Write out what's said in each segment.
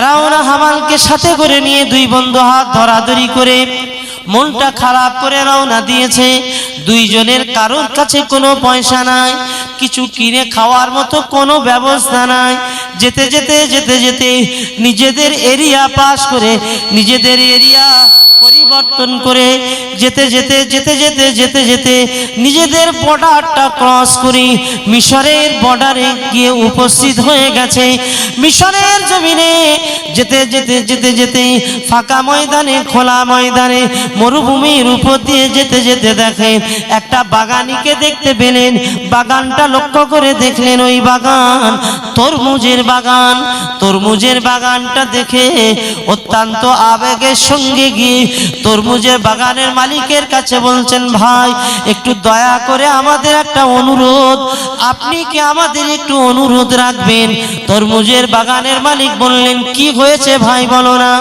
ফেরাউন হামালকে সাথে করে নিয়ে দুই বন্ধু হাত ধরাধরি করে মনটা খারাপ করে রওনা দিয়েছে। দুইজনের কারোর কাছে কোনো পয়সা নাই, কিছু কিনে খাওয়ার মতো কোনো ব্যবস্থা নাই। যেতে যেতে যেতে যেতে নিজেদের এরিয়া পাশ করে, নিজেদের এরিয়া পরিবর্তন করে যেতে যেতে যেতে যেতে যেতে যেতে নিজেদের বর্ডারটা ক্রস করে। মিশরের বর্ডারে গিয়ে উপস্থিত হয়ে গেছে। মিশরের জমিনে যেতে যেতে যেতে যেতে ফাঁকা ময়দানে, খোলা ময়দানে, মরুভূমির উপর দিয়ে যেতে যেতে দেখেন একটা বাগানিকে দেখতে পেলেন। বাগানটা লক্ষ্য করে দেখলেন ওই বাগান, তরমুজের বাগান। তরমুজের বাগানটা দেখে অত্যন্ত আবেগের সঙ্গে গিয়ে তরমুজের বাগানের মালিকের কাছে বলছেন, ভাই, একটু দয়া করে আমাদের একটা অনুরোধ। আপনি কি আমাদের একটু অনুরোধ রাখবেন? তরমুজের বাগানের মালিক বললেন, কি হয়েছে ভাই বলো না।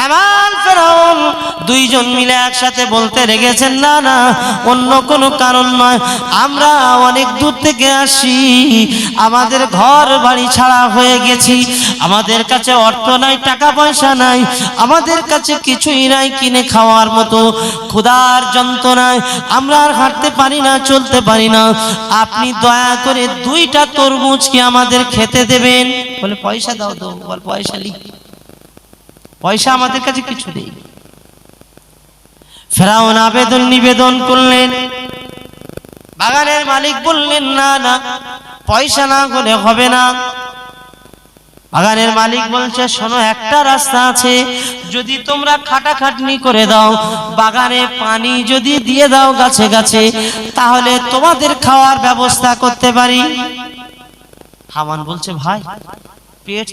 হামান ফেরাউন, দুইজন মিলে একসাথে বলতে রেগেছেন, না না, অন্য কোনো কারণ নয়। আমরা অনেক দূর থেকে আসি। আমাদের ঘর বাড়ি ছাড়া হয়ে গেছি। আমাদের কাছে অর্থ নাই, টাকা পয়সা নাই। আমাদের কাছে কিছুই নাই কিনে খাওয়ার মতো। ক্ষুধার যন্ত্রণায় আমরা আর হাঁটতে পারি না, চলতে পারি না। আপনি দয়া করে দুইটা তরমুজ কি আমাদের খেতে দেবেন? বলে, পয়সা দাও তো, বল, পয়সা লিখ। পয়সা আমাদের কাছে কিছু নেই। ফেরাউন আবেদন নিবেদন করলেন। বাগানের মালিক বললেন, না না, পয়সা না হলে হবে না। বাগানের মালিক বলছে, শোনো, একটা রাস্তা আছে, যদি তোমরা খাটাখাটনি করে দাও, বাগানে পানি যদি দিয়ে দাও গাছে গাছে, তাহলে তোমাদের খাওয়ার ব্যবস্থা করতে পারি। হামান বলছে, ভাই, পেট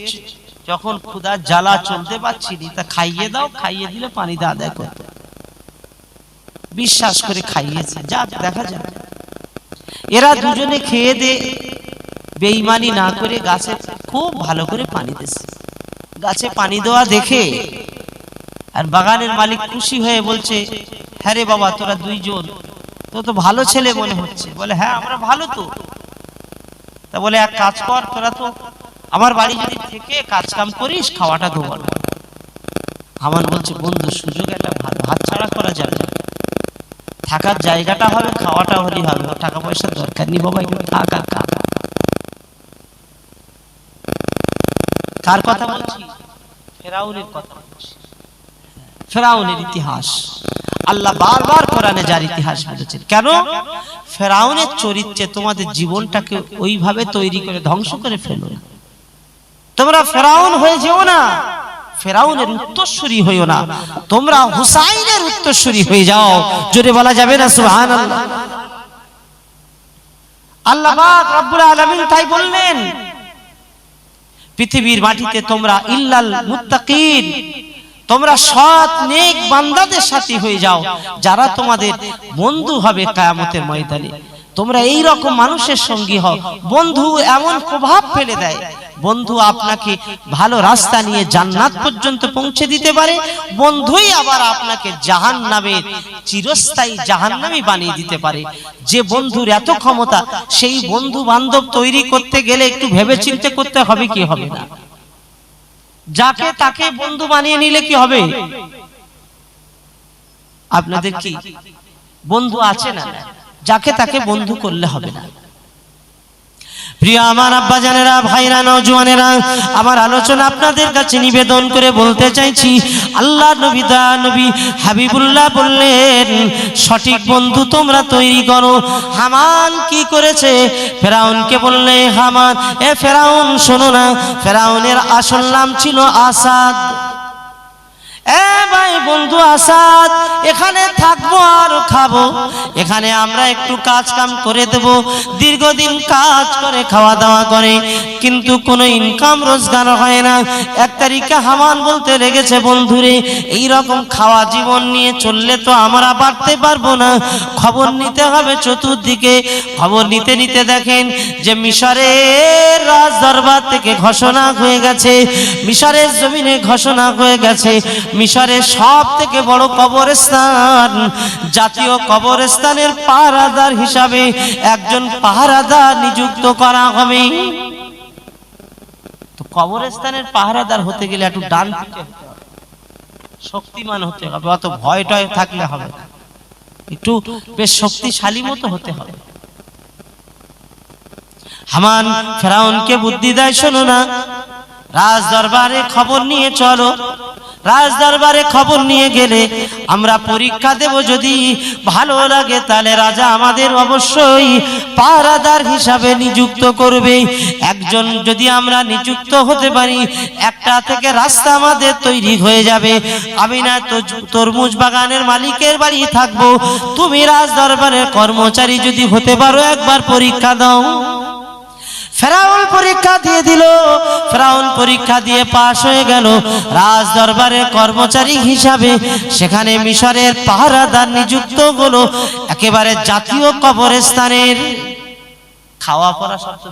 যখন ক্ষুধার জ্বালা চলতে পারছি নি তা খাইয়ে দাও, খাইয়ে দিলে পানি দা আদায় বিশ্বাস করে খাইয়েছে, যা দেখা যাক। এরা দুজনে খেয়ে দে বেইমানি না করে গাছে খুব ভালো করে পানি দিচ্ছে গাছে পানি দেওয়া দেখে আর বাগানের মালিক খুশি হয়ে বলছে হ্যাঁ রে বাবা, তোরা দুইজন তো তো ভালো ছেলে মনে হচ্ছে। বলে হ্যাঁ আমরা ভালো তো। তা বলে, এক কাজ কর, তোরা তো আমার বাড়ি যদি থেকে কাজ কাম করিস, খাওয়াটা দেবো আমার বলছে, বন্ধু, সুযোগ একটা ভালো হাত ছাড়া করা যাবে না। থাকার জায়গাটা হবে, খাওয়াটা হলেই হবে। টাকা পয়সার দরকার নেই, বাবা একটু থাক। কার কথা বলছি? ফেরাউনের কথা বলছি। ফেরাউনের ইতিহাস। আল্লাহ বারবার কোরআনে যার ইতিহাস বলেছেন। কেন? ফেরাউনের চরিত্রে তোমাদের জীবনটাকে ওইভাবে তৈরি করে ধ্বংস করে ফেলো না। তোমরা ফেরাউন হয়ে যেও না। ফেরাউনের উত্তরসূরি হইও না। তোমরা হুসাইনের উত্তরসূরি হয়ে যাও। জোরে বলা যাবে না সুবহান আল্লাহ রব্বুল আলামিন তাই বললেন, পৃথিবীর মাটিতে তোমরা ইল্লাল মুত্তাকিন, তোমরা সৎ, নেক বান্দাদের সাথে হয়ে যাও, যারা তোমাদের বন্ধু হবে কায়ামতের ময়দানে। তোমরা এই রকম মানুষের সঙ্গী হও। বন্ধু এমন প্রভাব ফেলে দেয় বন্ধু আপনাকে ভালো রাস্তা নিয়ে জান্নাত পর্যন্ত পৌঁছে দিতে পারে। বন্ধুই আবার আপনাকে জাহান নামের চিরস্থায়ী জাহান্নামী বানিয়ে দিতে পারে। যে বন্ধুর এত ক্ষমতা, সেই বন্ধু বান্ধব তৈরি করতে গেলে একটু ভেবে চিন্তে করতে হবে কি হবে না? যাকে তাকে বন্ধু বানিয়ে নিলে কি হবে? আপনাদের কি বন্ধু আছে না যাকে তাকে বন্ধু করলে হবে না। প্রিয় আমার আব্বা জানেরা, ভাইরা নজওয়ানেরা আমার আলোচনা আপনাদের কাছে নিবেদন করে বলতে চাইছি, আল্লাহ নবী দা নবী হাবিবুল্লাহ বললেন, সঠিক বন্ধু তোমরা তৈরি করো। হামান কি করেছে? ফেরাউনকে বললে, হামান, এ ফেরাউন শোনো না, ফেরাউনের আসল নাম ছিল আসাদ। এ ভাই বন্ধু আসাদ, এখানে থাকব আর খাব। এখানে আমরা একটু কাজ কাম করে দেব, দীর্ঘদিন কাজ করে খাওয়া দাওয়া করে। কিন্তু কোনো ইনকাম রোজগার হয় না। এক তারিখে হামান বলতে লেগেছে, বন্ধুরে এই রকম খাওয়া জীবন নিয়ে চললে তো আমরা বাড়তে পারব না। খবর নিতে হবে চতুর্দিকে। খবর নিতে নিতে দেখেন যে মিশরের রাজ দরবার থেকে ঘোষণা হয়ে গেছে। মিশরের জমিনে ঘোষণা হয়ে গেছে। মিশরের সব থেকে বড় কবরস্থান, জাতীয় কবরস্থানের পাহারাদার হিসাবে একজন পাহারাদার নিযুক্ত করা হবে। তো কবরস্থানের পাহারাদার হতে গেলে একটু ডান শক্তিমান হতে হবে, অত ভয় টয় থাকলে হবে। একটু বেশ শক্তিশালী মতো হতে হবে। হামান ফেরাউনকে বুদ্ধি দেয়, শোনো না, রাজ দরবারে খবর নিয়ে চলো। রাজ দরবারে খবর নিয়ে গেলে আমরা পরীক্ষা দেব যদি ভালো লাগে, তাহলে রাজা আমাদের অবশ্যই পাহারাদার হিসাবে নিযুক্ত করবে। একজন যদি আমরা নিযুক্ত হতে পারি, একটা থেকে রাস্তা আমাদের তৈরি হয়ে যাবে। আমি না তরমুজ বাগানের মালিকের বাড়ি থাকব। তুমি রাজ দরবারের কর্মচারী যদি হতে পারো, একবার পরীক্ষা দাও। ফেরাউন পরীক্ষা দিয়ে দিল। ফেরাউন পরীক্ষা দিয়ে পাশ হয়ে গেল। রাজ দরবারের কর্মচারী হিসাবে সেখানে মিশরের পাহারাদার নিযুক্ত হলো। একেবারে জাতীয় কবরস্থানের খাওয়া পড়া সব তো।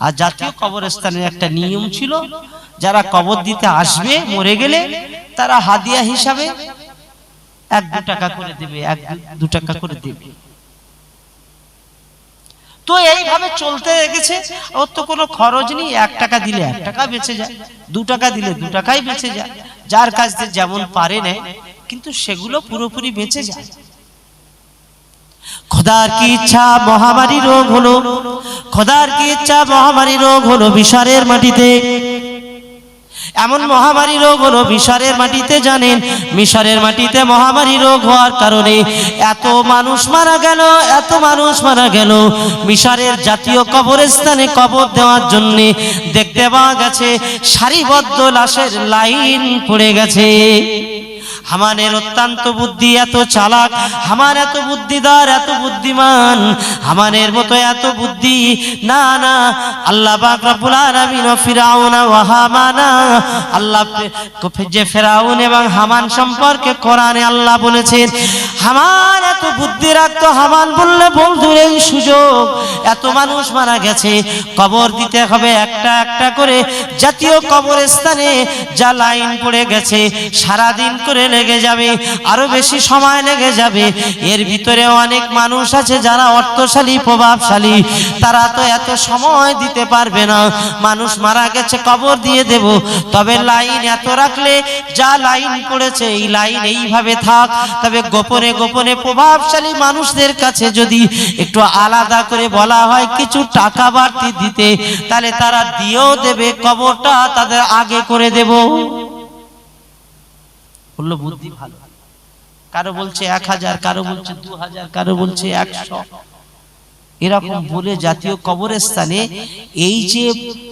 আর জাতীয় কবরস্থানের একটা নিয়ম ছিল, যারা কবর দিতে আসবে, মরে গেলে তারা হাদিয়া হিসাবে এক দু টাকা করে দেবে, এক দু টাকা করে দেবে। তো এইভাবে চলতে গেছে ওর তো কোনো খরচ নেই, এক টাকা দিলে এক টাকা বেঁচে যায়, দু টাকা দিলে দু টাকাই বেঁচে যায়। যার কাছ থেকে যেমন পারে নেয়, কিন্তু সেগুলো পুরোপুরি বেঁচে যায়। খোদার কি ইচ্ছা, মহামারী রোগ হলো। খোদার কি ইচ্ছা, মহামারী রোগ হলো বিশারের মাটিতে। এমন মহামারী রোগ হলো মিশরের মাটিতে জানেন মিশরের মাটিতে মহামারী রোগ হওয়ার কারণে এত মানুষ মারা গেল এত মানুষ মারা গেল। মিশরের জাতীয় কবরস্থানে কবর দেওয়ার জন্যে দেখতে পাওয়া গেছে সারিবদ্ধ লাশের লাইন পড়ে গেছে। হামানের অত্যন্ত বুদ্ধি এত চালাক হামান এত বুদ্ধিদার, এত বুদ্ধিমান, হামানের মতো এত বুদ্ধি, না না, আল্লাহ পাক রব্বুল আলামিন ফিরাউন ওয়া হামানা, আল্লাহ যে ফেরাউন এবং হামান সম্পর্কে কোরআনে আল্লাহ বলেছেন হামান এত বুদ্ধি রাখতো হামান বললে বন্ধুর এই সুযোগ, এত মানুষ মারা গেছে, কবর দিতে হবে একটা একটা করে, জাতীয় কবরস্থানে যা লাইন পড়ে গেছে সারা দিন করে লেগে যাবে, আরও বেশি সময় লেগে যাবে। এর ভিতরে অনেক মানুষ আছে যারা অর্থশালী, প্রভাবশালী। তারা তো এত সময় দিতে পারবে না। মানুষ মারা গেছে, কবর দিয়ে দেব। তবে লাইন এত রাখলে যা লাইন পড়েছে, এই লাইন এইভাবে থাক। তবে গোপনে গোপনে প্রভাবশালী মানুষদের কাছে যদি একটু আলাদা করে বলা হয়, কিছু টাকা বাড়তি দিতে, তাহলে তারা দিয়েও দেবে, কবরটা তাদের আগে করে দেব। বলল বুদ্ধি ভালো। কারও বলছে এক হাজার, কারও বলছে দু হাজার, কারও বলছে একশো। এরকম বলে জাতীয় কবরস্থানে এই যে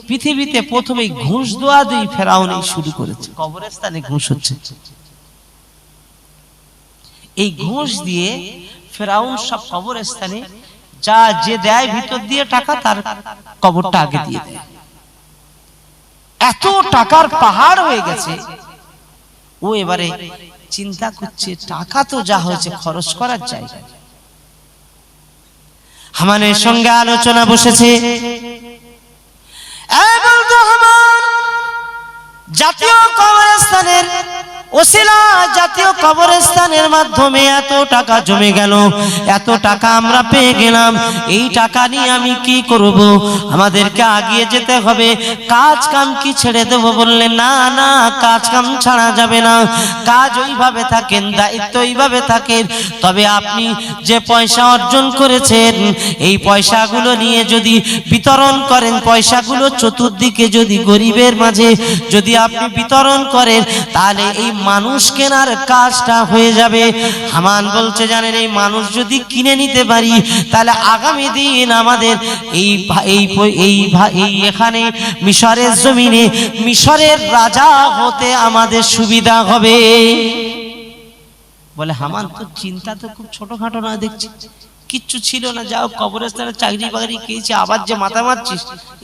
পৃথিবীতে প্রথমে ঘুষ দেওয়া দুই ফেরাউন এই শুরু করেছে। কবরস্থানে ঘুষ হচ্ছে। এই ঘুষ দিয়ে ফেরাউন সব কবরস্থানে যা যে দেয় ভিতর দিয়ে টাকা, তার কবরটা আগে দিয়ে দেয়। এত টাকার পাহাড় হয়ে গেছে ও এবারে চিন্তা করছে, টাকা তো যা হয়েছে খরচ করার জায়গা। হামানের সঙ্গে আলোচনা বসেছে জাতীয় কবরস্থানের ওসিলা জাতীয় কবরস্থানের মাধ্যমে এত টাকা জমে গেল, এত টাকা আমরা পেয়ে গেলাম, এই টাকা নিয়ে আমি কি করব? আমাদেরকে আগিয়ে যেতে হবে, কাজ কাম কি ছেড়ে না না, কাজ কাম ছাড়া যাবে না, কাজ ওইভাবে থাকেন, দায়িত্ব ওইভাবে থাকেন, তবে আপনি যে পয়সা অর্জন করেছেন, এই পয়সাগুলো নিয়ে যদি বিতরণ করেন, পয়সাগুলো চতুর্দিকে যদি গরিবের মাঝে যদি আপনি বিতরণ করেন, তাহলে এই মানুষ কেনার কাজটা হয়ে যাবে। হামান বলছে, জানেন, এই মানুষ যদি কিনে নিতে পারি, তাহলে আগামী দিন আমাদের এই এই এই এই এখানে মিশরের জমিনে মিশরের রাজা হতে আমাদের সুবিধা হবে। বলে, হামান তো চিন্তা তো খুব ছোটখাটো না দেখছি। কিচ্ছু ছিল না, যাও, কবরস্থানে চাকরি বাকরি খেয়েছি, আবার যে মাথা মারছিস,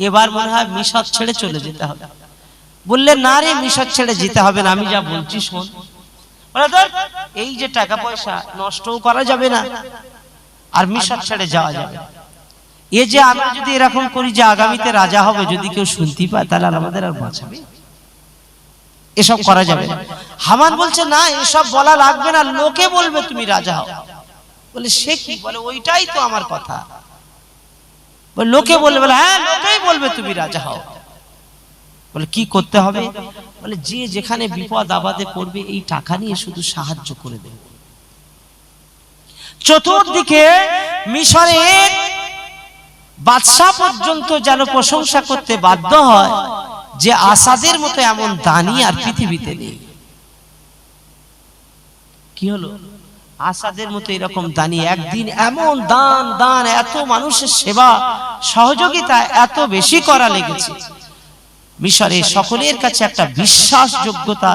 এবার মনে হয় মিশর ছেড়ে চলে যেতে হবে। বললে না রে মিশর ছেড়ে যেতে হবে না আমি যা বলছি শোন। এই যে টাকা পয়সা নষ্টও করা যাবে না আর মিশর ছেড়ে যাওয়া যাবে। এ যে আমরা যদি এরকম করি যে আগামীতে রাজা হবে যদি কেউ শুনতে পায় তাহলে আমাদের আর বাঁচাবে? এসব করা যাবে না। হামান বলছে না এসব বলা লাগবে না লোকে বলবে তুমি রাজা হও। বলে সে কি? বলে ওইটাই তো আমার কথা। লোকে বলবে বলে হ্যাঁ লোকেই বলবে তুমি রাজা হও। বলে, কি করতে হবে? বলে, যে যেখানে বিপদ আবাদে পড়বে, এই টাকা নিয়ে শুধু সাহায্য করে দেবে। চতুর্দিকে মিশরের বাদশাহ পর্যন্ত যেন প্রশংসা করতে বাধ্য হয় যে আসাদের মতো এমন দানি আর পৃথিবীতে নেই। কি হলো? আসাদের মতো এরকম দানি একদিন এমন দান দান, এত মানুষের সেবা, সহযোগিতা এত বেশি করা লেগেছে। মিশরে সকলের কাছে একটা বিশ্বাসযোগ্যতা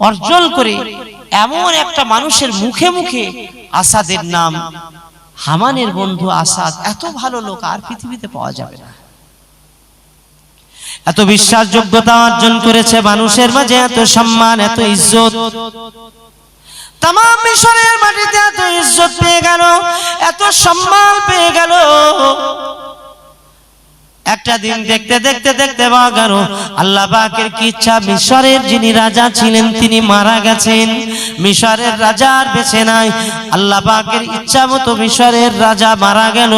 অর্জন করে এমন একটা মানুষের মুখে মুখে আসাদের নাম হামানের বন্ধু আসাদ। এত ভালো লোক আর পৃথিবীতে পাওয়া যাবে না। এত বিশ্বাসযোগ্যতা অর্জন করেছে মানুষের মাঝে এত সম্মান এত ইজ্জত। তাম মিশরের মাটিতে এত ইজ্জত পেয়ে গেল এত সম্মান পেয়ে গেল। একটা দিন দেখতে দেখতে দেখতে পাওয়া আল্লাহ পাকের কি ইচ্ছা? মিশরের যিনি রাজা ছিলেন, তিনি মারা গেছেন। মিশরের রাজার বেছে নাই। আল্লাহ পাকের ইচ্ছা মতো মিশরের রাজা মারা গেল।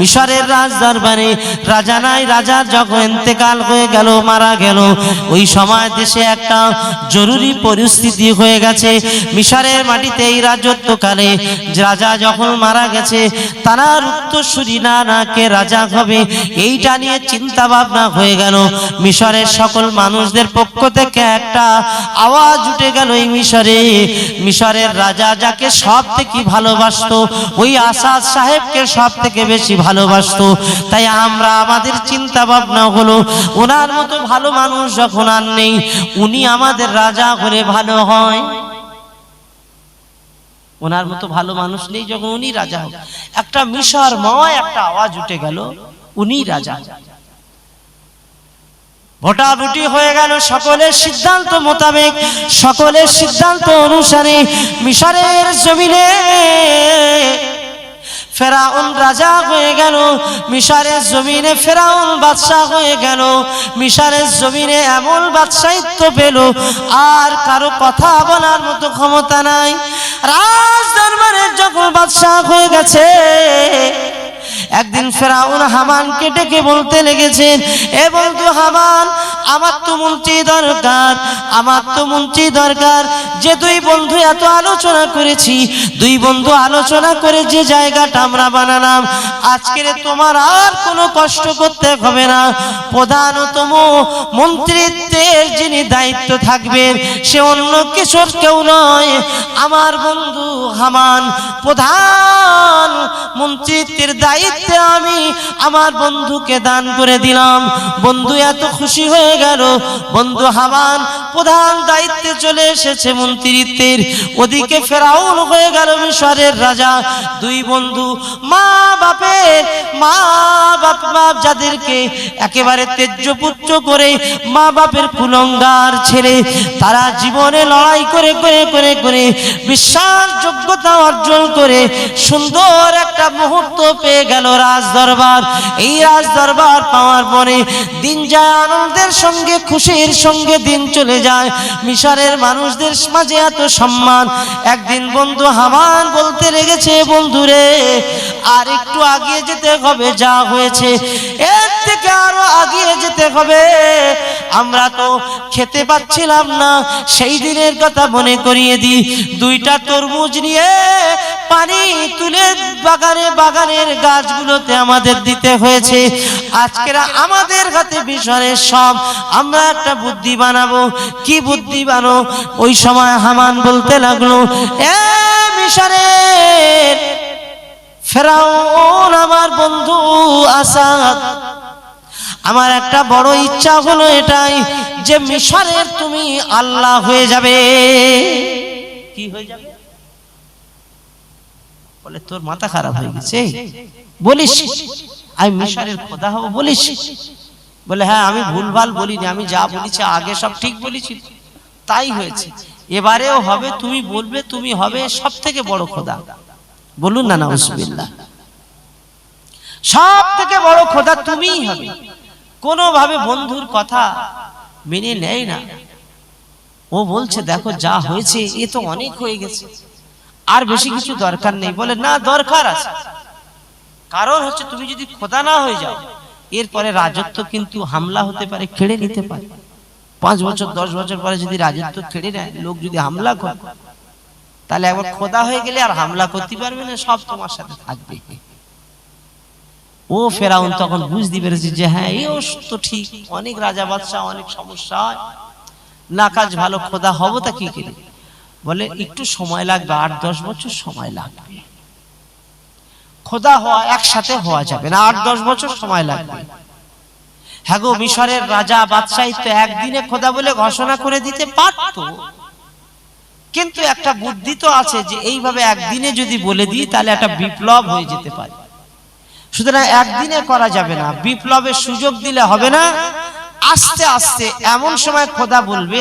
মিশরের রাজ দরবারে রাজা নাই, রাজার যখন ইন্তেকাল হয়ে গেল, মারা গেল। ওই সময় দেশে একটা জরুরি পরিস্থিতি হয়ে গেছে। মিশরের মাটিতে এই রাজত্বকালে রাজা যখন মারা গেছে তারা উত্তরসূরি না না কে রাজা হবে। এইটা নিয়ে চিন্তা ভাবনা হয়ে গেল। মিশরের সকল মানুষদের পক্ষ থেকে একটা আওয়াজ উঠে গেল এই মিশরে। মিশরের রাজা যাকে সব থেকে ভালোবাসতো, ওই আসাদ সাহেবকে সব থেকে বেশি ভালোবাসতো। তাই আমরা আমাদের চিন্তা ভাবনা হলো, ওনার মতো ভালো মানুষ যখন আর নেই, উনি আমাদের রাজা করে ভালো হয়। ওনার মতো ভালো মানুষ নেই যখন উনি রাজা হবে একটা মিশর ময় একটা আওয়াজ উঠে গেল। উনি রাজা। ভোটাভুটি হয়ে গেল সকলের সিদ্ধান্ত মোতাবেক, সকলের সিদ্ধান্ত অনুসারে মিশরের জমিনে ফেরাউন রাজা হয়ে গেল, মিশরের জমিনে ফেরাউন বাদশাহ হয়ে গেল, মিশরের জমিনে এমন বাদশাহিত্ব পেল, আর কারও কথা বলার মতো ক্ষমতা নাই। রাজ দরবারের যখন বাদশাহ হয়ে গেছে একদিন ফেরাউন হামানকে ডেকে বলতে লেগেছেন এ বন্ধু হামান, আমার তো মন্ত্রী দরকার, আমার তো মন্ত্রী দরকার যে দুই বন্ধু এত আলোচনা করেছি, দুই বন্ধু আলোচনা করে যে জায়গাটা আমরা বানালাম, আজকের তোমার আর কোনো কষ্ট করতে হবে না। প্রধানতম মন্ত্রিত্বের যিনি দায়িত্ব থাকবেন, সে অন্য কিশোর কেউ নয়। আমার বন্ধু হামান, প্রধান মন্ত্রিত্বের দায়িত্বে আমি আমার বন্ধুকে দান করে দিলাম। বন্ধু এত খুশি হয়ে গেল। বন্ধু হামান প্রধান দায়িত্বে চলে এসেছে মন্ত্রিত্বের। ওদিকে ফেরাউন হয়ে গেল মিশরের রাজা। দুই বন্ধু মা বাপের মা বাপ বাপ যাদেরকে একেবারে তেজ্য পুত্র করে মা বাপের কুলঙ্গার ছেড়ে তারা জীবনে লড়াই করে করে করে করে বিশ্বাসযোগ্যতা অর্জন করে সুন্দর একটা মুহূর্ত পেয়ে গেল রাজ দরবার এই রাজ দরবার পাওয়ার পরে দিন যায়, আনন্দের সঙ্গে, খুশির সঙ্গে দিন চলে যায়। মিশরের মানুষদের মাঝে এত সম্মান। একদিন বন্ধু হামান বলতে লেগেছে, বন্ধুরে, আর একটু আগিয়ে যেতে হবে, যা হয়েছে। এর থেকে আরও আগিয়ে যেতে হবে। আমরা তো খেতে পাচ্ছিলাম না, সেই দিনের কথা মনে করিয়ে দিই। দুইটা তরমুজ নিয়ে পানি তুলে বাগানে, বাগানের গাছগুলোতে আমাদের দিতে হয়েছে। আজকের আমাদের হাতে বিষয়ের সব। আমরা একটা বুদ্ধি বানাবো। কি বুদ্ধি বানো? ওই সময় হামান বলতে লাগল, এ মিশরের ফেরাউন আমার বন্ধু আসাদ। আমার একটা বড় ইচ্ছা হলো এটাই, যে মিশরের তুমি আল্লাহ হয়ে যাবে। কি হয়ে যাবে? বলে, তোর মাথা খারাপ হয়ে গেছে? বলিস, আমি মিশরের খোদা হব, বলিস। বলে হ্যাঁ আমি ভুলভাল বলিনি, আমি যা বলেছি, আগে সব ঠিক বলেছি। তাই হয়েছে। এবারেও হবে, তুমি বলবে, তুমি হবে সব থেকে বড় খোদা। বলুন না না উসবিল্লাহ সব থেকে বড় খোদা তুমিই হবে। কোনোভাবে বন্ধুর কথা মেনে নেয় না। ও বলছে, দেখো, যা হয়েছে, এ তো অনেক হয়ে গেছে। আর বেশি কিছু দরকার নেই। বলে, না, দরকার আছে। কারণ হচ্ছে তুমি যদি খোদা না হয়ে যাও, এরপরে রাজত্ব কিন্তু হামলা হতে পারে, কেড়ে নিতে পারে। পাঁচ বছর, দশ বছর পরে যদি রাজত্ব কেড়ে নেয়, লোক যদি হামলা করে, তাহলে একবার খোদা হয়ে গেলে আর হামলা করতে পারবে না, সব তোমার সাথে থাকবে। ও ফেরাউন তখন বুঝতে পেরেছে যে হ্যাঁ এও তো ঠিক। অনেক রাজা বাদশাহ, অনেক সমস্যা হয়। না, কাজ ভালো, খোদা হব তা কি করে বলে একটু সময় লাগবে আট দশ বছর সময় লাগবে। খোদা হওয়া একসাথে হওয়া যাবে না আট দশ বছর সময় লাগবে। হ্যাঁ গো মিশরের রাজা বাদশাহী তো একদিনে খোদা বলে ঘোষণা করে দিতে পারতো। কিন্তু একটা বুদ্ধি তো আছে যে এইভাবে একদিনে যদি বলে দিই তাহলে একটা বিপ্লব হয়ে যেতে পারে। সুতরাং একদিনে করা যাবে না বিপ্লবের সুযোগ দিলে হবে না। আস্তে আস্তে এমন সময় খোদা বলবে,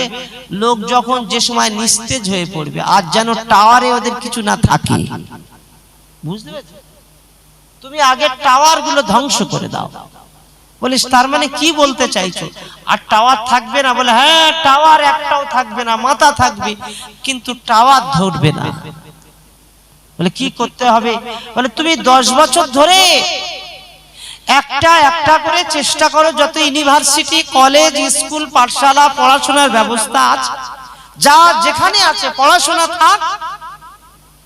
লোক যখন যে সময় নিস্তেজ হয়ে পড়বে আর যেন টাওয়ারে ওদের কিছু না থাকে। বুঝতে পেরেছ? তুমি আগে টাওয়ারগুলো ধ্বংস করে দাও। বলিস, তার মানে কি বলতে চাইছো? আর টাওয়ার থাকবে না বলে হ্যাঁ টাওয়ার একটাও থাকবে না, মাথা থাকবে, কিন্তু টাওয়ার ধরবে না। বলে, কি করতে হবে? বলে, তুমি দশ বছর ধরে একটা একটা করে চেষ্টা করো যত ইউনিভার্সিটি কলেজ স্কুল পাঠশালা, পড়াশোনার ব্যবস্থা আছে। যা যেখানে আছে, পড়াশোনা থাক।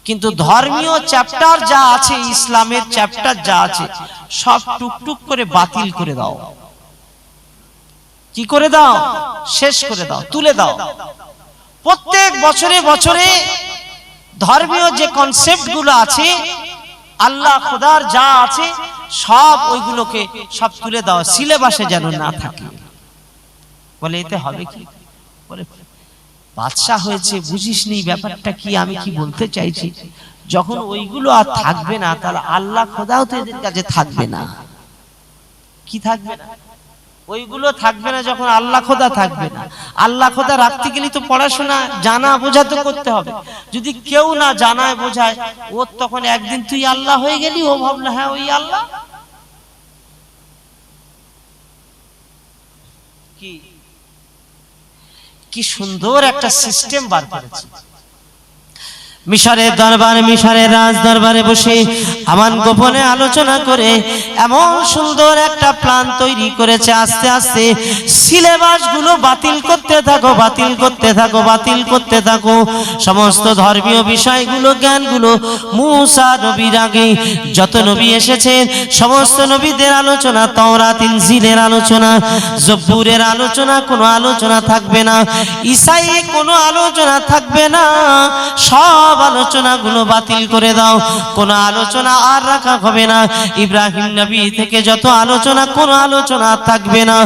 কিন্তু ধর্মীয় চ্যাপ্টার যা আছে, ইসলামের চ্যাপ্টার যা আছে, সব টুকটুক করে বাতিল করে দাও। কি করে দাও? শেষ করে দাও, তুলে দাও। প্রত্যেক বছরে বছরে ধর্মীয় যে কনসেপ্টগুলো আছে আল্লাহ খোদার যা আছে সব ওইগুলোকে সব তুলে দাও সিলেবাসে যেন না থাকে। বলে, এতে হবে কি? বাদশাহ হয়েছে, বুঝিস নি, ব্যাপারটা কি, আমি কি বলতে চাইছি? যখন ওইগুলো আর থাকবে না, তাহলে আল্লাহ খোদাও তো এদের কাছে থাকবে না। কি থাকবে না? ওইগুলো থাকবে না যখন আল্লাহ খোদা থাকবে না। আল্লাহ খোদা রাখতে গেলে তো পড়াশোনা, জানা, বোঝা তো করতে হবে। যদি কেউ না জানায়, বোঝায়, ওর তখন একদিন তুই আল্লাহ হয়ে গেলি, ও ভাবলো হ্যাঁ ওই আল্লাহ। কি? কি সুন্দর একটা সিস্টেম বার করেছে। মিশরের দরবারে মিশরের রাজ দরবারে বসে আমান গোপনে আলোচনা করে এমন সুন্দর একটা প্ল্যান তৈরি করেছে। আস্তে আস্তে সিলেবাসগুলো বাতিল করতে থাকো, বাতিল করতে থাকো, বাতিল করতে থাকো। সমস্ত ধর্মীয় বিষয়গুলো, জ্ঞানগুলো মুসা নবীর আগে, যত নবী এসেছেন, সমস্ত নবীদের আলোচনা, তওরাত, ইনজিলের আলোচনা, জব্বুরের আলোচনা, কোনো আলোচনা থাকবে না। ইসাই কোনো আলোচনা থাকবে না। সব আলোচনাগুলো বাতিল করে দাও। কোনো আলোচনা আর রাখা হবে না। ইব্রাহিম নবী থেকে যত আলোচনা, কোনো আলোচনা থাকবে না।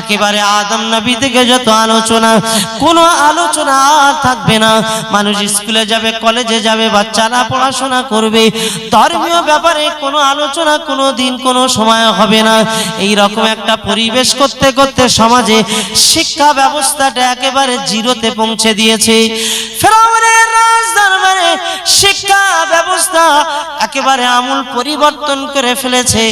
একেবারে আদম নবী থেকে যত আলোচনা, কোনো আলোচনা আর থাকবে না। মানুষ স্কুলে যাবে, কলেজে যাবে, বাচ্চারা পড়াশোনা করবে। ধর্মীয় ব্যাপারে কোনো আলোচনা কোনো দিন, কোনো সময় হবে না। এই রকম একটা পরিবেশ করতে করতে সমাজে শিক্ষা ব্যবস্থাটা একেবারে জিরোতে পৌঁছে দিয়েছে। ফেরাউনের রাজ শিক্ষা ব্যবস্থা একেবারে আমূল পরিবর্তন করে ফেলেছে।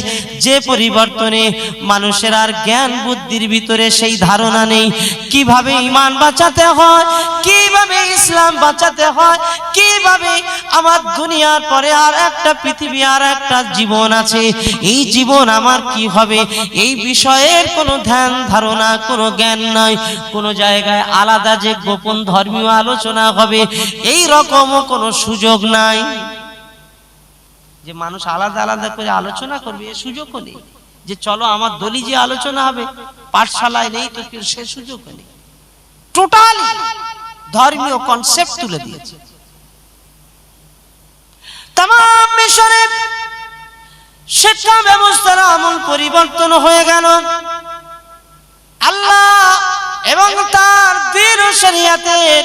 যে পরিবর্তনে মানুষের আর জ্ঞান বুদ্ধির ভিতরে সেই ধারণা নেই। কীভাবে ইমান বাঁচাতে হয়, কীভাবে ইসলাম বাঁচাতে হয়, কীভাবে আমার দুনিয়ার পরে আর একটা পৃথিবী আর একটা জীবন আছে। এই জীবন আমার কি হবে? এই বিষয়ের কোনো ধ্যান, ধারণা, কোনো জ্ঞান নাই। কোনো জায়গায় আলাদা যে গোপন ধর্মীয় আলোচনা হবে, এই রকমও কোনো সুযোগ নাই। যে মানুষ আলাদা আলাদা করে আলোচনা করবে, এ সুযোগও নেই। যে চলো আমার দলি যে আলোচনা হবে, পাঠশালায় নেই তো সে সুযোগ নেই। টোটালি ধর্মীয় কনসেপ্ট তুলে দিয়েছে। তাম মিশরে শিক্ষা ব্যবস্থার আমূল পরিবর্তন হয়ে গেল। আল্লাহ এবং তার ও শরিয়াতের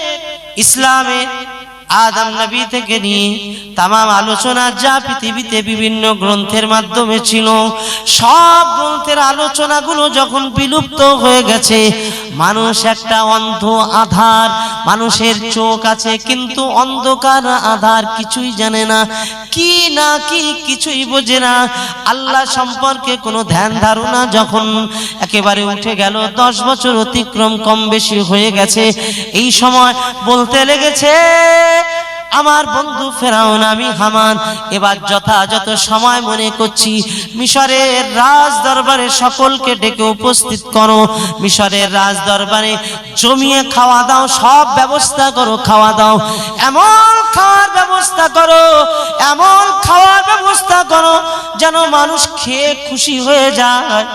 ইসলামের আদম নবী থেকে নিয়ে তাম আলোচনা যা পৃথিবীতে বিভিন্ন গ্রন্থের মাধ্যমে ছিল, সব গ্রন্থের আলোচনাগুলো যখন বিলুপ্ত হয়ে গেছে, মানুষ একটা অন্ধ আধার, মানুষের চোখ আছে কিন্তু অন্ধকার আধার কিছুই জানে না। কি না কি কিছুই বোঝে না। আল্লাহ সম্পর্কে কোনো ধ্যান ধারণা যখন একেবারে উঠে গেল, দশ বছর অতিক্রম কম বেশি হয়ে গেছে। এই সময় বলতে লেগেছে আমার বন্ধু ফেরাউন, আমি হামান। এবার যথাযথ সময় মনে করছি, মিশরের রাজ দরবারে সকলকে ডেকে উপস্থিত করো। মিশরের রাজ দরবারে জমিয়ে খাওয়া দাও, সব ব্যবস্থা করো, খাওয়া দাও। এমন খাওয়ার ব্যবস্থা করো, এমন খাওয়ার ব্যবস্থা করো, যেন মানুষ খেয়ে খুশি হয়ে যায়।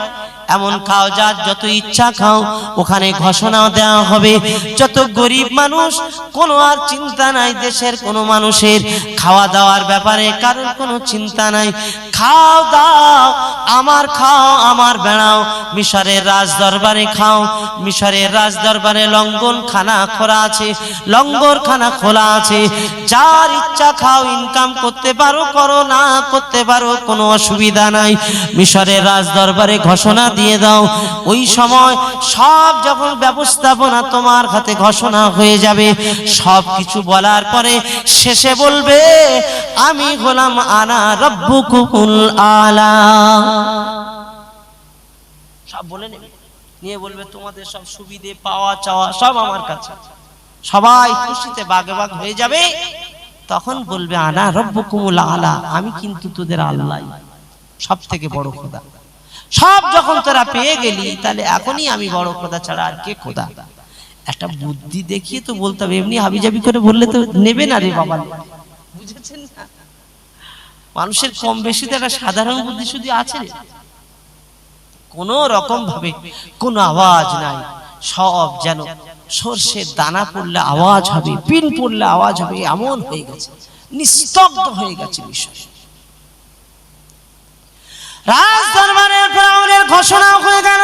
এমন খাও যার যত ইচ্ছা খাও, ওখানে ঘোষণাও দেওয়া হবে। যত গরিব মানুষ, কোনো আর চিন্তা নাই দেশের কোনো মানুষের। খাওয়া দাওয়ার ব্যাপারে কারোর কোনো চিন্তা নাই। খাও দাও, আমার খাও, আমার বেড়াও। মিশরের রাজ দরবারে খাও। মিশরের রাজ দরবারে লঙ্গন খানা খোলা আছে লঙ্গর খানা খোলা আছে। যার ইচ্ছা খাও ইনকাম করতে পারো, করো না, করতে পারো, কোনো অসুবিধা নাই। মিশরের রাজ দরবারে ঘোষণা দিয়ে দাও। ওই সময় সব যখন ব্যবস্থাপনা তোমার হাতে ঘোষণা হয়ে যাবে সব কিছু বলার পরে শেষে বলবে, আমি হলাম আনা রব্বুকুল আলা। সব বলে নেবে। নিয়ে বলবে, তোমাদের সব সুবিধে, পাওয়া, চাওয়া সব আমার কাছে। সবাই খুশিতে বাগে বাগ হয়ে যাবে। তখন বলবে, আনা রব্বুকুমুল আলা, আমি কিন্তু তোদের আল্লাহ। সব থেকে বড় খোদা। সব যখন তোরা পেয়ে গেলি, তাহলে এখনই আমি বড় খোদা ছাড়া আর কে খোদা? একটা বুদ্ধি দেখিয়ে তো বলতে হবে, এমনি হাবিজাবি করে বললে তো নেবে না রে বাবা। বুঝেছেন না? মানুষের কম বেশি তো একটা সাধারণ বুদ্ধি শুধু আছে। কোনো রকম ভাবে কোনো আওয়াজ নাই। সব যেন সর্ষের দানা পড়লে আওয়াজ হবে পিন পড়লে আওয়াজ হবে, এমন হয়ে গেছে। নিস্তব্ধ হয়ে গেছে বিষয়। রাজ দরবারের ফেরাউনের ঘোষণা হয়ে গেল।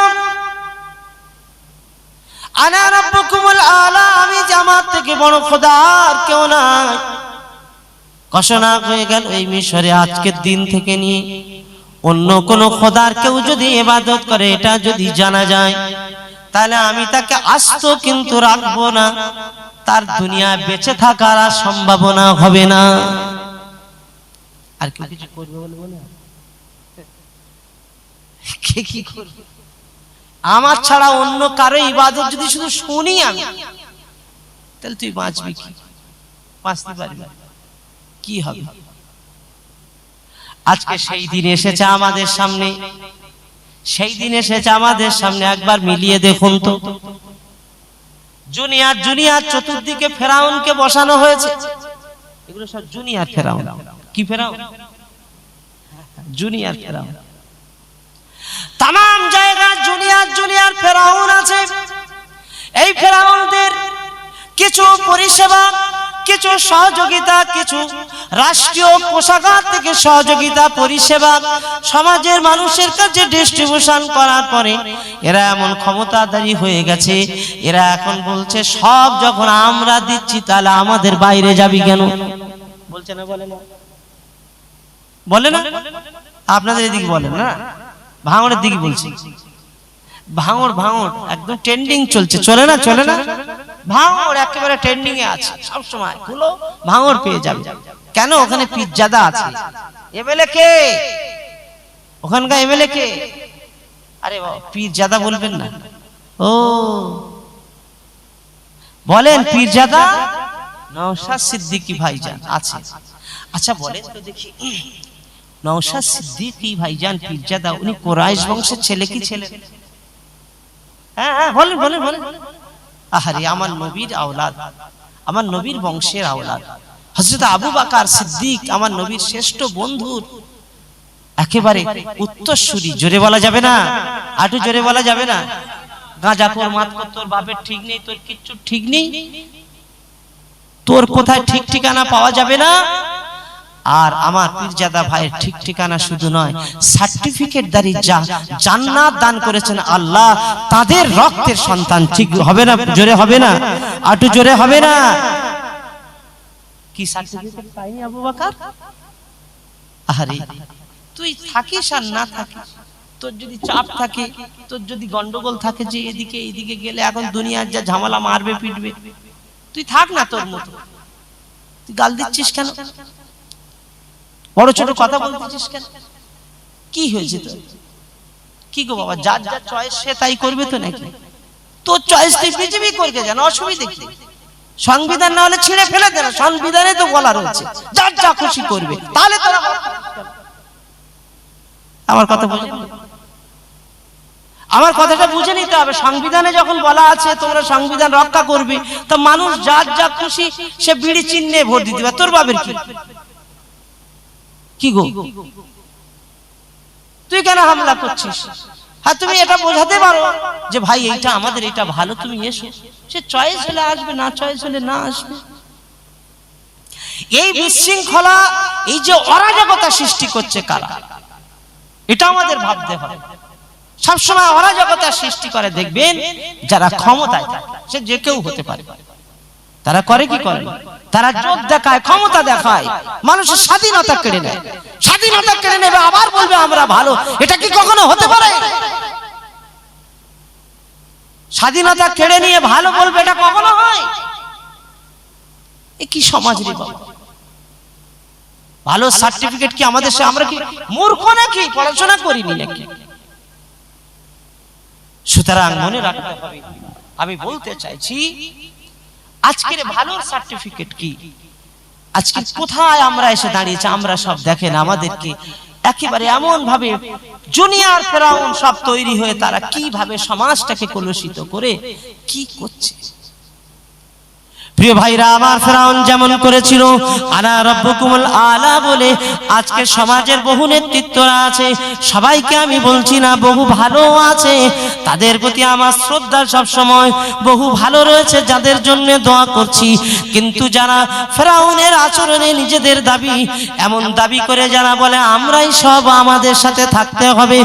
আনা রাব্বুকুমুল আলা, আমি জামাত থেকে বড় খোদা আর কেউ নাই। ঘোষণা হয়ে গেল এই মিশরে আজকের দিন থেকে নিয়ে। অন্য কোন খোদার কেউ যদি ইবাদত করে, এটা যদি জানা যায়, তাহলে আমি তাকে আস্ত কিন্তু রাখব না। তার দুনিয়া বেঁচে থাকার আর সম্ভাবনা হবে না। আর কিছু করবে বলে? কে কি করবে? আমার ছাড়া অন্য কারও ইবাদত যদি শুধু শুনি আমি, তাহলে তুই বাঁচবি কি? বাঁচতে পারবি। কি হবে? আজকে সেই দিন এসেছে আমাদের সামনে। সেই দিন এসেছে আমাদের সামনে। একবার মিলিয়ে দেখুন তো। জুনিয়র জুনিয়র চতুর্দিকে ফেরাউনকে বসানো হয়েছে। এগুলো সব জুনিয়র ফেরাউন। কি ফেরাউন? জুনিয়র ফেরাউন। তাম জায়গায় জুনিয়র জুনিয়র ফেরাউন আছে। এই ফেরাউনদের কিছু পরিষেবা, কিছু সহযোগিতা, কিছু রাষ্ট্রীয় কোষাগার থেকে সহযোগিতা, পরিষেবা সমাজের মানুষের কাছে ডিস্ট্রিবিউশন করার পরে এরা এমন ক্ষমতাধারী হয়ে গেছে। এরা এখন বলছে, সব যখন আমরা দিচ্ছি, তাহলে আমাদের বাইরে যাবি কেন? বলছে না, বলে না। বলে না? আপনাদের এদিকে বলেন, না? ভাঙড়ের দিকে বলছি। ভাঙড় ভাঙড় একদম ট্রেন্ডিং চলছে। চলে না চলে না? ভাঙড় একেবারে ট্রেন্ডিং এ আছে। সব সময় খুলো ভাঙড় পেয়ে যাবে। কেন? ওখানে পিজ্জাদা আছে। এমএলএ কে? ওখানকার এমএলএ কে? আরে পীরজাদা বলবেন না। ও। বলেন পীরজাদা নওশাদ সিদ্দিকী ভাইজান আছে। আচ্ছা বলেন তো দেখি। নওশাদ সিদ্দিকী ভাইজান পীরজাদা, উনি কোরাইশ বংশের ছেলে কি ছেলে? হ্যাঁ হ্যাঁ বলেন বলেন বলেন। আহারে, আমার নবীর আওলাদ, আমার নবীর বংশের আওলাদ। হযরত আবু বকর সিদ্দিক, আমার নবীর শ্রেষ্ঠ বন্ধুর একেবারে উত্তরসূরি, জোরে বলা যাবে না? আটু জোরে বলা যাবে না? গাঁজা তোর মাত তোর বাপের ঠিক নেই, তোর কিচ্ছু ঠিক নেই? তোর কোথায় ঠিক ঠিকানা পাওয়া যাবে না? আর আমার পীরজাদা ভাইয়ের ঠিক ঠিকানা শুধু নয় সার্টিফিকেট দারি যা জান্নাত দান করেছেন আল্লাহ, তাদের রক্তের সন্তান ঠিক হবে না, জোরে হবে না? আটু জোরে হবে না? কি সার্টিফিকেট পাইনি আবু বকর? আরে তুই থাকিস আর না থাকিস। তোর যদি চাপ থাকে, তোর যদি গন্ডগোল থাকে যে এদিকে এদিকে গেলে এখন দুনিয়ার যা ঝামেলা মারবে, পিটবে, তুই থাক না তোর মতো। তুই গাল দিচ্ছিস কেন? বড় ছোট কথা বলতেছিস কেন? কি হয়েছে তোর? কি গো বাবা যার যার চয়েস সে তাই করবে তো নাকি? তোর চয়েস তুই পৃথিবী করবে জানো অসুবিধা কি? সংবিধান না হলে ছিঁড়ে ফেলে দেন সংবিধানে তো বলা রয়েছে যার যা খুশি করবে তাহলে তারা আমার কথা বুঝে আমার কথাটা বুঝে নিতে হবে। সংবিধানে যখন বলা আছে তোমরা সংবিধান রক্ষা করবে। তো মানুষ যার যা খুশি সে বিড়ি চিহ্নে ভোট দিতে পারে। তোর বাবের কি? কি গো? তুই কেন হামলা করছিস? হ্যাঁ তুমি এটা বোঝাতে পারো যে ভাই, এইটা আমাদের এটা ভালো, তুমি এসো। সে চয়েস হলে আসবে, না চয়েস হলে না আসবে। এই বিশৃঙ্খলা, এই যে অরাজকতা সৃষ্টি করছে কারা? এটা আমাদের ভাবতে হবে। সবসময় অরাজকতা সৃষ্টি করে, দেখবেন যারা ক্ষমতায় থাকে সে যে কেউ হতে পারে। তারা করে কি করে? তারা জোর দেখায়, ক্ষমতা দেখায়, মানুষের স্বাধীনতা কেড়ে নেয়। স্বাধীনতা কেড়ে নেবে, আবার বলবে আমরা ভালো। এটা কি কখনো হতে পারে? স্বাধীনতা কেড়ে নিয়ে ভালো বলবে, এটা কখনো হয়? এ কি সমাজ রে বাবা? ভালো সার্টিফিকেট কি আমাদের সে আমরা কি মূর্খ নাকি? পড়াশোনা করিনি নাকি? সুতরাং মনে রাখতে হবে, আমি বলতে চাইছি আজকের ভালো সার্টিফিকেট কি? আজকে কোথায় আমরা এসে দাঁড়িয়েছি? আমরা সব দেখেন আমাদেরকে একেবারে এমন ভাবে জুনিয়র ফেরাউন সব তৈরি হয়ে তারা কীভাবে সমাজটাকে কলুষিত করে, কি করছে? প্রিয় ভাইরা, আমার ফেরাউন যেমন করেছিল, আনা রব্বকুমুল আলা বলে আজকে সমাজের বহু নেতৃত্বরা আছে, সবাইকে আমি বলছি না, বহু ভালো আছে, তাদের প্রতি আমার শ্রদ্ধা সব সময় বহু ভালো রয়েছে, যাদের জন্য দোয়া করছি, কিন্তু যারা ফেরাউনের আচরণে নিজেদের দাবি, এমন দাবি করে যারা বলে, আমরাই সব আমাদের সাথে থাকতে হবে,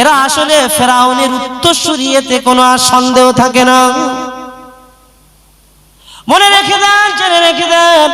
এরা আসলে ফেরাউনের উত্তরসূরি এতে কোনো সন্দেহ থাকে না। মনে রেখে দেন জেনে রেখে দেন।